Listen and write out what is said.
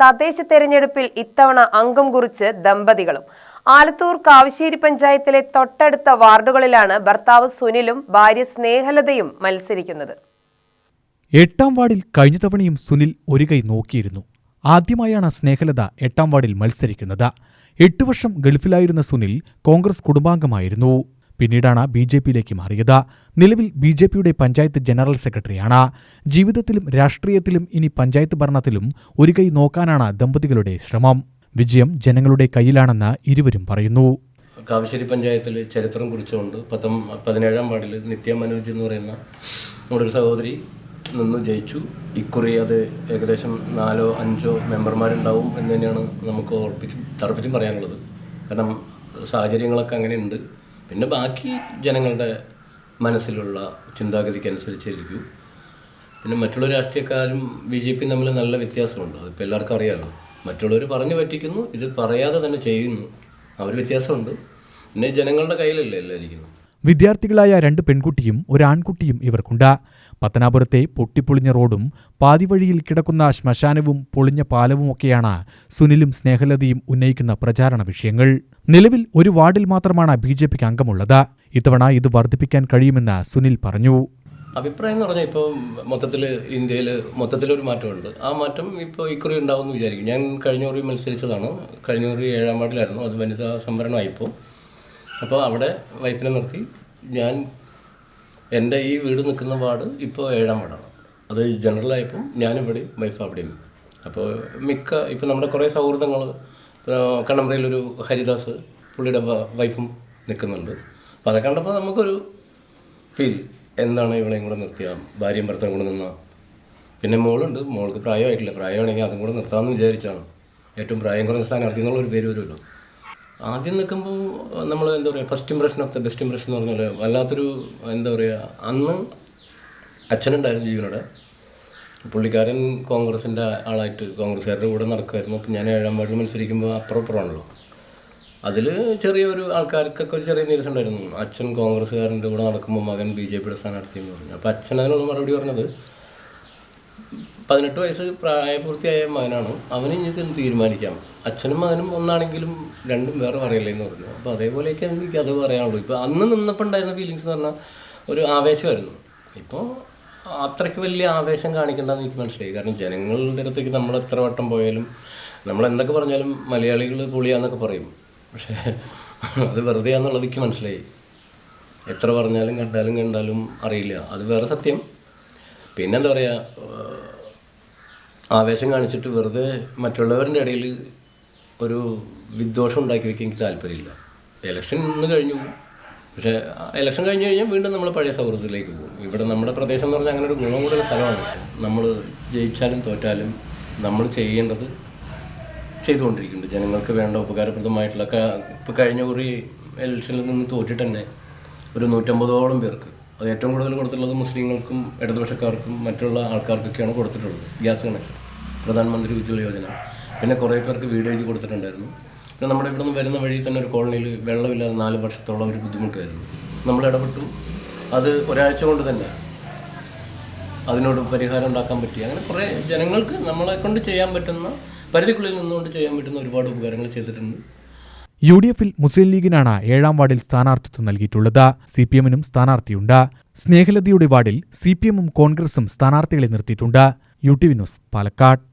തദ്ദേശ തെരഞ്ഞെടുപ്പിൽ ഇത്തവണ അംഗം കുറിച്ച് ദമ്പതികളും. ആലത്തൂർ കാവശ്ശേരി പഞ്ചായത്തിലെ തൊട്ടടുത്ത വാർഡുകളിലാണ് ഭർത്താവ് സുനിലും ഭാര്യ സ്നേഹലതയും മത്സരിക്കുന്നത്. എട്ടാം വാർഡിൽ കഴിഞ്ഞ തവണയും സുനിൽ ഒരു കൈ നോക്കിയിരുന്നു. ആദ്യമായാണ് സ്നേഹലത എട്ടാം വാർഡിൽ മത്സരിക്കുന്നത്. എട്ട് വർഷം ഗൾഫിലായിരുന്ന സുനിൽ കോൺഗ്രസ് കുടുംബാംഗമായിരുന്നു. പിന്നീടാണ് ബി ജെ പിയിലേക്ക് മാറിയത്. നിലവിൽ ബി ജെ പിയുടെ പഞ്ചായത്ത് ജനറൽ സെക്രട്ടറിയാണ്. ജീവിതത്തിലും രാഷ്ട്രീയത്തിലും ഇനി പഞ്ചായത്ത് ഭരണത്തിലും ഒരു കൈ നോക്കാനാണ് ദമ്പതികളുടെ ശ്രമം. വിജയം ജനങ്ങളുടെ കയ്യിലാണെന്ന് ഇരുവരും പറയുന്നു. കാവശ്ശേരി പഞ്ചായത്തിൽ ചരിത്രം കുറിച്ചുകൊണ്ട് പത്തം പതിനേഴാം വാർഡിൽ നിത്യ മനോജ് എന്ന് പറയുന്ന നമ്മുടെ ഒരു സഹോദരി നിന്ന് ജയിച്ചു. ഇക്കുറി അത് ഏകദേശം നാലോ അഞ്ചോ മെമ്പർമാരുണ്ടാവും എന്ന് തന്നെയാണ് നമുക്ക് ഉറപ്പിച്ചും തറപ്പിച്ചും പറയാനുള്ളത്. കാരണം സാഹചര്യങ്ങളൊക്കെ അങ്ങനെയുണ്ട്. പിന്നെ ബാക്കി ജനങ്ങളുടെ മനസ്സിലുള്ള ചിന്താഗതിക്ക് അനുസരിച്ചിരിക്കും പിന്നെ മറ്റുള്ള രാഷ്ട്രീയക്കാരും ബി ജെ പിയും തമ്മിൽ നല്ല വ്യത്യാസമുണ്ട്. അതിപ്പോൾ എല്ലാവർക്കും അറിയാമല്ലോ മറ്റുള്ളവർ പറഞ്ഞു പറ്റിക്കുന്നു ഇത് പറയാതെ തന്നെ ചെയ്യുന്നു. അവർ വ്യത്യാസമുണ്ട്. പിന്നെ ജനങ്ങളുടെ കയ്യിലല്ലേ എല്ലാം ഇരിക്കുന്നത്? വിദ്യാർത്ഥികളായ രണ്ട് പെൺകുട്ടിയും ഒരു ആൺകുട്ടിയും ഇവർക്കുണ്ട്. പത്തനാപുരത്തെ പൊട്ടിപ്പൊളിഞ്ഞ റോഡും പാതിവഴിയിൽ കിടക്കുന്ന ശ്മശാനവും പൊളിഞ്ഞ പാലവുമൊക്കെയാണ് സുനിലും സ്നേഹലതയും ഉന്നയിക്കുന്ന പ്രചാരണ വിഷയങ്ങൾ. നിലവിൽ ഒരു വാർഡിൽ മാത്രമാണ് ബി ജെ പിക്ക് അംഗമുള്ളത്. ഇത്തവണ ഇത് വർദ്ധിപ്പിക്കാൻ കഴിയുമെന്ന് സുനിൽ പറഞ്ഞു. അഭിപ്രായം എന്ന് പറഞ്ഞാൽ ഇപ്പോൾ മൊത്തത്തിൽ ഇന്ത്യയിൽ മൊത്തത്തിലൊരു മാറ്റമുണ്ട്. ആ മാറ്റം ഇപ്പോൾ ഇക്കുറി ഉണ്ടാവുമെന്ന് വിചാരിക്കും. ഞാൻ കഴിഞ്ഞ കുറി മത്സരിച്ചതാണ്. കഴിഞ്ഞ കുറി ഏഴാം വാർഡിലായിരുന്നു. അത് വനിതാ സംവരണമായിപ്പോൾ അപ്പോൾ അവിടെ വൈഫിനെ നിർത്തി. ഞാൻ എന്റെ ഈ വീട് നിൽക്കുന്ന വാർഡ് ഇപ്പോൾ ഏഴാം വാർഡാണ്. അത് ജനറലായപ്പം ഞാനിവിടെ വൈഫ് അവിടെയും. അപ്പോൾ മിക്ക ഇപ്പോൾ നമ്മുടെ കുറേ സൗഹൃദങ്ങൾ കണ്ണമ്പ്രയിലൊരു ഹരിദാസ് പുള്ളിയുടെ വൈഫും നിൽക്കുന്നുണ്ട്. അപ്പോൾ അതൊക്കെ കണ്ടപ്പോൾ നമുക്കൊരു ഫീൽ എന്താണ് ഇവളെയും കൂടെ നിർത്തിയ? ഭാര്യയും ഭർത്താവും കൂടെ നിന്നാൽ പിന്നെ മോളുണ്ട്. മോൾക്ക് പ്രായമായിട്ടില്ല. പ്രായമാണെങ്കിൽ അതും കൂടെ നിർത്താമെന്ന് വിചാരിച്ചാണ്. ഏറ്റവും പ്രായം കുറഞ്ഞ സ്ഥാനാർത്ഥി എന്നുള്ള ഒരു പേര് വരുമല്ലോ. ആദ്യം നിൽക്കുമ്പോൾ നമ്മൾ എന്താ പറയുക first impression of the best impression എന്ന് പറഞ്ഞാൽ വല്ലാത്തൊരു എന്താ പറയുക അന്ന് അച്ഛനുണ്ടായിരുന്നു ജീവനോടെ. പുള്ളിക്കാരൻ കോൺഗ്രസിന്റെ ആളായിട്ട് കോൺഗ്രസ്സുകാരുടെ കൂടെ നടക്കുമായിരുന്നു അപ്പം ഞാൻ ഏഴാം വാർഡിൽ മത്സരിക്കുമ്പോൾ അപ്പുറപ്പുറമാണല്ലോ അതിൽ ചെറിയൊരു ആൾക്കാർക്കൊക്കെ ഒരു ചെറിയ നീരസം ഉണ്ടായിരുന്നു. അച്ഛൻ കോൺഗ്രസ്സുകാരന്റെ കൂടെ നടക്കുമ്പോൾ മകൻ ബി ജെ പിയുടെ സ്ഥാനാർത്ഥി എന്ന് പറഞ്ഞു. അപ്പോൾ അച്ഛൻ അതിനുള്ള മറുപടി പറഞ്ഞത് പതിനെട്ട് വയസ്സ് പ്രായപൂർത്തിയായ മകനാണ്. അവന് ഇനി തീരുമാനിക്കാം. അച്ഛനും മകനും ഒന്നാണെങ്കിലും രണ്ടും വേറെ പറയില്ലെന്ന് പറഞ്ഞു. അപ്പോൾ അതേപോലെയൊക്കെ എനിക്ക് അത് പറയാനുള്ളൂ. ഇപ്പോൾ അന്ന് നിന്നപ്പോൾ ഉണ്ടായിരുന്ന ഫീലിങ്സ് എന്ന് പറഞ്ഞാൽ ഒരു ആവേശമായിരുന്നു. ഇപ്പോൾ അത്രയ്ക്ക് വലിയ ആവേശം കാണിക്കേണ്ടെന്ന് എനിക്ക് മനസ്സിലായി. കാരണം ജനങ്ങളുടെ അടുത്തേക്ക് നമ്മൾ എത്ര വട്ടം പോയാലും നമ്മൾ എന്തൊക്കെ പറഞ്ഞാലും മലയാളികൾ പൊളിയാന്നൊക്കെ പറയും. പക്ഷേ അത് വെറുതെ ആണെന്നുള്ളത് എനിക്ക് മനസ്സിലായി. എത്ര പറഞ്ഞാലും കണ്ടാലും കണ്ടാലും അറിയില്ല. അത് വേറെ സത്യം. പിന്നെന്താ പറയുക ആവേശം കാണിച്ചിട്ട് വെറുതെ മറ്റുള്ളവരുടെ ഇടയിൽ ഒരു വിദ്വേഷം ഉണ്ടാക്കി വയ്ക്കാൻ എനിക്ക് താല്പര്യമില്ല. ഇലക്ഷൻ ഇന്ന് കഴിഞ്ഞു. പക്ഷേ ഇലക്ഷൻ കഴിഞ്ഞ് കഴിഞ്ഞാൽ വീണ്ടും നമ്മൾ പഴയ സൗഹൃദത്തിലേക്ക് പോകും. ഇവിടെ നമ്മുടെ പ്രദേശം എന്ന് പറഞ്ഞാൽ അങ്ങനെ ഒരു ഗുണം കൂടുതൽ സ്ഥലമാണ്. നമ്മൾ ജയിച്ചാലും തോറ്റാലും നമ്മൾ ചെയ്യേണ്ടത് ചെയ്തുകൊണ്ടിരിക്കുന്നുണ്ട്. ജനങ്ങൾക്ക് വേണ്ട ഉപകാരപ്രദമായിട്ടുള്ള ഇപ്പോൾ കഴിഞ്ഞ കുറി ഇലക്ഷനിൽ നിന്ന് തോറ്റിട്ട് തന്നെ ഒരു നൂറ്റമ്പതോളം പേർക്ക് അത് ഏറ്റവും കൂടുതൽ കൊടുത്തിട്ടുള്ളത് മുസ്ലിങ്ങൾക്കും ഇടതുപക്ഷക്കാർക്കും മറ്റുള്ള ആൾക്കാർക്കൊക്കെയാണ് കൊടുത്തിട്ടുള്ളത്. Gas connection. പ്രധാനമന്ത്രി ഉജ്ജ്വല യോജന. പിന്നെ കുറേ പേർക്ക് വീട് എഴുതി കൊടുത്തിട്ടുണ്ടായിരുന്നു. പിന്നെ നമ്മുടെ ഇവിടെ നിന്ന് വരുന്ന വഴി തന്നെ ഒരു കോളനിയിൽ വെള്ളമില്ലാതെ നാല് വർഷത്തോളം ഒരു ബുദ്ധിമുട്ടായിരുന്നു. നമ്മൾ ഇടപെട്ടു. അത് ഒരാഴ്ച കൊണ്ട് തന്നെ അതിനോട് പരിഹാരം ഉണ്ടാക്കാൻ പറ്റി. അങ്ങനെ കുറേ ജനങ്ങൾക്ക് നമ്മളെ കൊണ്ട് ചെയ്യാൻ പറ്റുന്ന പരിധിക്കുള്ളിൽ നിന്നുകൊണ്ട് ചെയ്യാൻ പറ്റുന്ന ഒരുപാട് ഉപകാരങ്ങൾ ചെയ്തിട്ടുണ്ട്. യു ഡി എഫിൽ മുസ്ലിം ലീഗിനാണ് ഏഴാം വാർഡിൽ സ്ഥാനാർത്ഥിത്വം നൽകിയിട്ടുള്ളത്. സി പി എമ്മിനും സ്ഥാനാർത്ഥിയുണ്ട്. സ്നേഹലതയുടെ വാർഡിൽ സി പി എമ്മും കോൺഗ്രസും സ്ഥാനാർത്ഥികളെ നിർത്തിയിട്ടുണ്ട്. U T V news Palakkad.